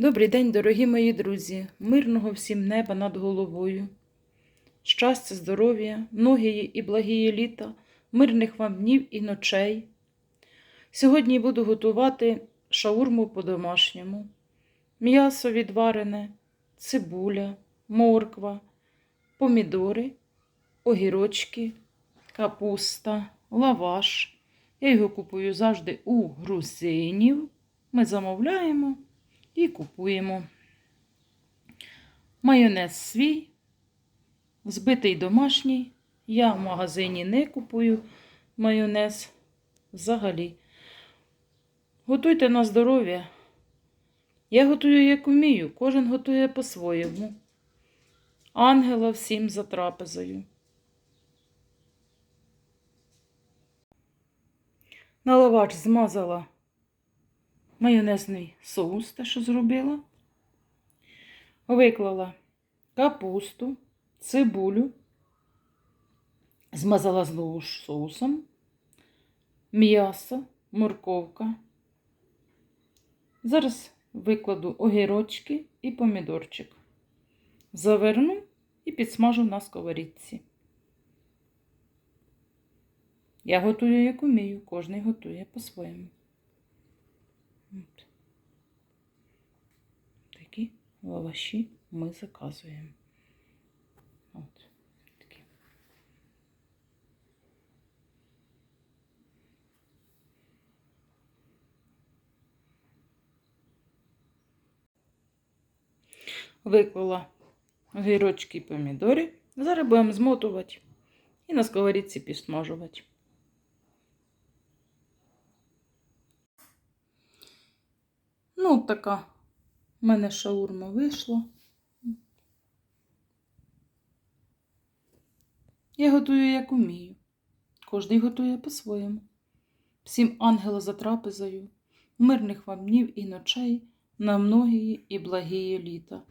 Добрий день, дорогі мої друзі, мирного всім неба над головою. Щастя, здоров'я, многії і благії літа, мирних вам днів і ночей. Сьогодні буду готувати шаурму по-домашньому. М'ясо відварене, цибуля, морква, помідори, огірочки, капуста, лаваш. Я його купую завжди у грузинів. Ми замовляємо і купуємо. Майонез свій, збитий домашній. Я в магазині не купую майонез взагалі. Готуйте на здоров'я. Я готую, як вмію, кожен готує по-своєму. Ангела всім за трапезою. На лавач змазала майонезний соус, те, що зробила. Виклала капусту, цибулю, змазала знову ж соусом, м'ясо, морковка. Зараз викладу огірочки і помідорчик. Заверну і підсмажу на сковорідці. Я готую, як умію, кожен готує по-своєму. От. Такі лаваші ми заказуємо. От. Такі. Виклала огірочки і помідори. Зараз будемо змотувати і на сковорідці підсмажувати. Ну, така в мене шаурма вийшла. Я готую, як умію. Кожний готує по-своєму. Всім ангела за трапезою, мирних вам днів і ночей, на многії і благії літа.